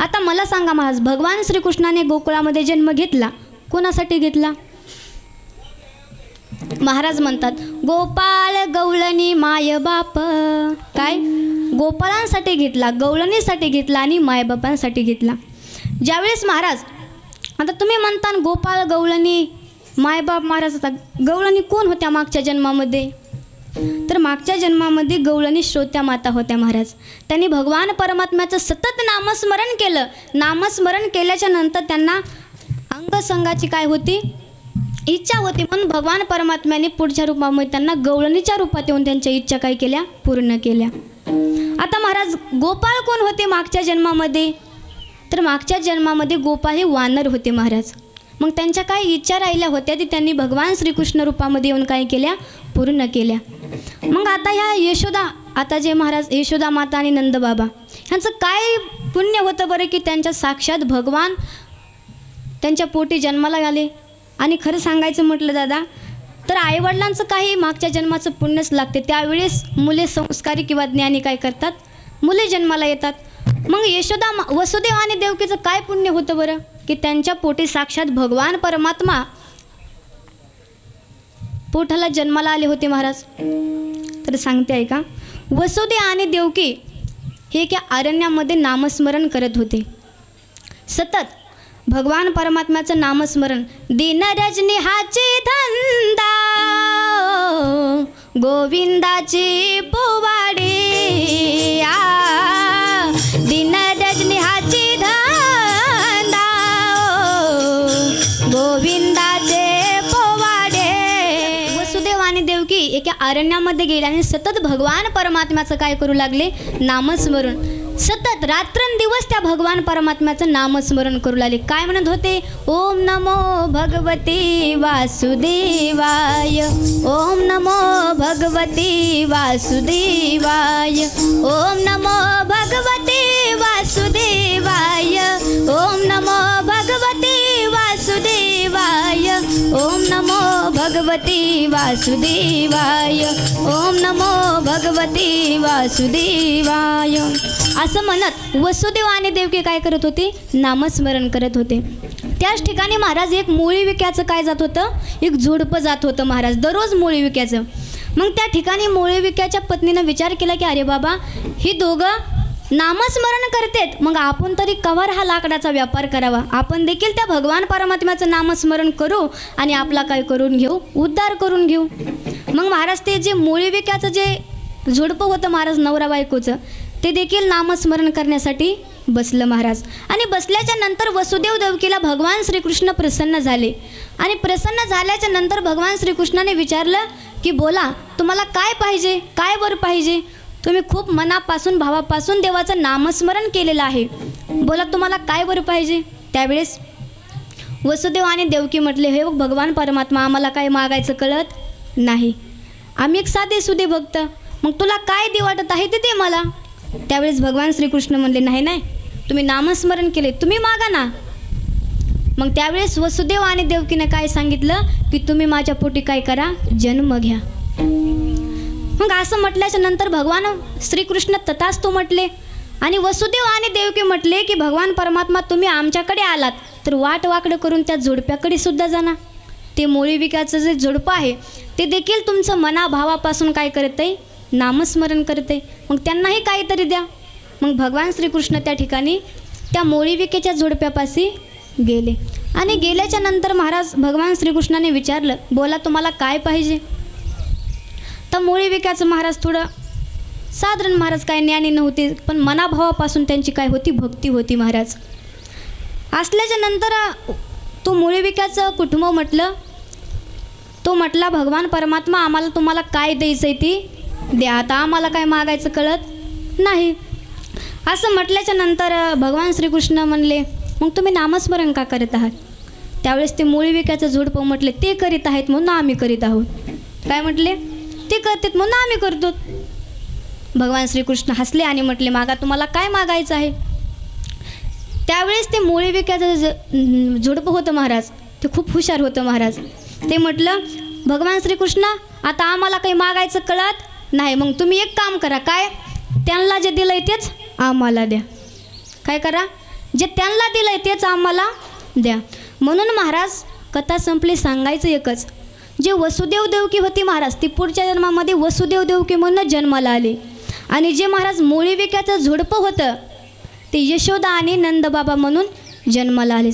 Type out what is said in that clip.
आता मला सांगा महाराज भगवान श्रीकृष्णाने गोकुळामध्ये जन्म घेतला. कोणासाठी घेतला? महाराज म्हणतात गोपाळ गवळणी माय बाप. काय? गोपाळांसाठी घेतला गवळणीसाठी घेतला आणि मायबापांसाठी घेतला. ज्यावेळेस महाराज आता तुम्ही म्हणता ना गोपाळ गवळणी मायबाप महाराज आता गवळणी कोण होत्या मागच्या जन्मामध्ये? तर मागच्या जन्मामध्ये गवळणी श्रोत्या माता होत्या महाराज. त्यांनी भगवान परमात्म्याचं सतत नामस्मरण केलं. नामस्मरण केल्याच्यानंतर त्यांना अंगसंगाची काय होती? इच्छा होती. म्हणून भगवान परमात्म्याने पुढच्या रूपामध्ये त्यांना गवळणीच्या रूपात येऊन त्यांच्या इच्छा काय केल्या? पूर्ण केल्या. आता महाराज गोपाळ कोण होते मागच्या जन्मामध्ये? तर मागच्या जन्मामध्ये गोपाळ हे वानर होते महाराज. मग त्यांच्या काय इच्छा राहिल्या होत्या ती त्यांनी भगवान श्रीकृष्ण रूपामध्ये येऊन काय केल्या पूर्ण केल्या. मग आता ह्या यशोदा आता जे महाराज यशोदा माता आणि नंदबाबा ह्यांचं काय पुण्य होतं बरं की त्यांच्या साक्षात भगवान त्यांच्या पोटी जन्माला आले? आणि खरं सांगायचं म्हटलं दादा तर आईवडिलांचं काही मागच्या जन्माचं पुण्यच लागते. त्यावेळेस मुले संस्कारी किंवा ज्ञानी काय करतात? मुले जन्माला येतात. मग यशोदा मा- वसुदेव आणि देवकीचं काय पुण्य होतं बरं? की त्यांच्या पोटी साक्षात भगवान परमात्मा पोठाला जन्माला आले होते महाराज. तर सांगते आहे का वसुदे आणि देवकी हे त्या अरण्यामध्ये नामस्मरण करत होते. सतत भगवान परमात्म्याचं नामस्मरण. दिन रजनी धंदा गोविंदाची पोवाडे. देवकी एका अरण्यामध्ये गेले आणि सतत भगवान परमात्म्याचं काय करू लागले? नामस्मरण. सतत रात्रंदिवस त्या भगवान परमात्म्याचं नामस्मरण करू लागले. काय म्हणत होते? ओम नमो भगवती वासुदेवाय. ओम नमो भगवती वासुदेवाय. ओम भगवती वासुदेवाय. ओम नमो भगवती वासुदेवाय. असं म्हणत वसुदेव आणि देवकी काय करत होते? नामस्मरण करत होते. त्याच ठिकाणी महाराज एक मुळी विक्याचं काय जात होतं? एक झोडपं जात होतं महाराज दररोज मुळी विक्याचं. मग त्या ठिकाणी मुळी विक्याच्या पत्नीनं विचार केला की अरे बाबा ही दोघं नामस्मरण करतेत. मग आपण तरी कवर हा लाकडाचा व्यापार करावा. आपण देखील त्या भगवान परमात्म्याचं नामस्मरण करू आणि आपला काय करून घेऊ? उद्धार करून घेऊ. मग महाराज ते जे मुळी विक्याचं जे झुडपं होतं महाराज नवरा बायकोचं ते देखील नामस्मरण करण्यासाठी बसलं महाराज. आणि बसल्याच्या नंतर वसुदेव देवकीला भगवान श्रीकृष्ण प्रसन्न झाले. आणि प्रसन्न झाल्याच्यानंतर भगवान श्रीकृष्णाने विचारलं की बोला तुम्हाला काय पाहिजे? काय वर पाहिजे? तुम्ही खूप मनापासून भावापासून देवाचं नामस्मरण केलेलं आहे. बोला तुम्हाला काय बरं पाहिजे? त्यावेळेस वसुदेव आणि देवकी म्हटले हे भगवान परमात्मा आम्हाला काय मागायचं कळत नाही. आम्ही एक साधे सुदे भक्त. मग तुला काय दे वाटत आहे ते दे मला. त्यावेळेस भगवान श्रीकृष्ण म्हणले नाही नाही. तुम्ही नामस्मरण केले तुम्ही मागा ना. मग त्यावेळेस वसुदेव आणि देवकीनं काय सांगितलं की तुम्ही माझ्या पोटी काय करा जन्म घ्या. मग असं म्हटल्याच्या नंतर भगवान श्रीकृष्ण तथाच तो म्हटले आणि वसुदेव आणि देवकी म्हटले की भगवान परमात्मा तुम्ही आमच्याकडे आलात. तर वाट वाकडं करून त्या जोडप्याकडे सुद्धा जाणार ते मोळी विकाचं जे झुडपं आहे ते देखील तुमचं मनाभावापासून काय करत आहे नामस्मरण करत आहे मग त्यांनाही काहीतरी द्या. मग भगवान श्रीकृष्ण त्या ठिकाणी त्या मोळीविकेच्या झुडप्यापाशी गेले. आणि गेल्याच्यानंतर महाराज भगवान श्रीकृष्णाने विचारलं बोला तुम्हाला काय पाहिजे? तर मुळी विकायचं महाराज थोडं साधारण महाराज काय ज्ञानी नव्हते पण मनाभावापासून त्यांची काय होती भक्ती होती महाराज. असल्याच्या नंतर तो मुळी विकायचं कुटुंब म्हटलं तो म्हटला भगवान परमात्मा आम्हाला तुम्हाला काय द्यायचं आहे ती द्या. आता आम्हाला काय मागायचं कळत नाही. असं म्हटल्याच्या नंतर भगवान श्रीकृष्ण म्हणले मग तुम्ही नामस्मरण का करत आहात? त्यावेळेस ते मुळी विकायचं झुडपं म्हटले ते करीत आहेत म्हणून आम्ही करीत आहोत. काय म्हटले? ते करतात म्हणून आम्ही करतो. भगवान श्रीकृष्ण हसले आणि म्हटले मागा तुम्हाला काय मागायचं आहे? त्यावेळेस ते मुळी विकायचं झुडपं होतं महाराज ते खूप हुशार होतं महाराज. ते म्हटलं भगवान श्रीकृष्ण आता आम्हाला काही मागायचं कळत नाही मग तुम्ही एक काम करा काय? त्यांना जे दिलं तेच आम्हाला द्या. काय करा? जे त्यांना दिलंय तेच आम्हाला द्या. म्हणून महाराज कथा संपली सांगायचं एकच जे वसुदेव देवकी होती महाराज ती पुढच्या जन्मामध्ये वसुदेव देवकी म्हणून जन्माला आली. आणि जे महाराज मुळी विक्याचं झुडपं होतं ते यशोदा आणि नंदबाबा म्हणून जन्माला आले.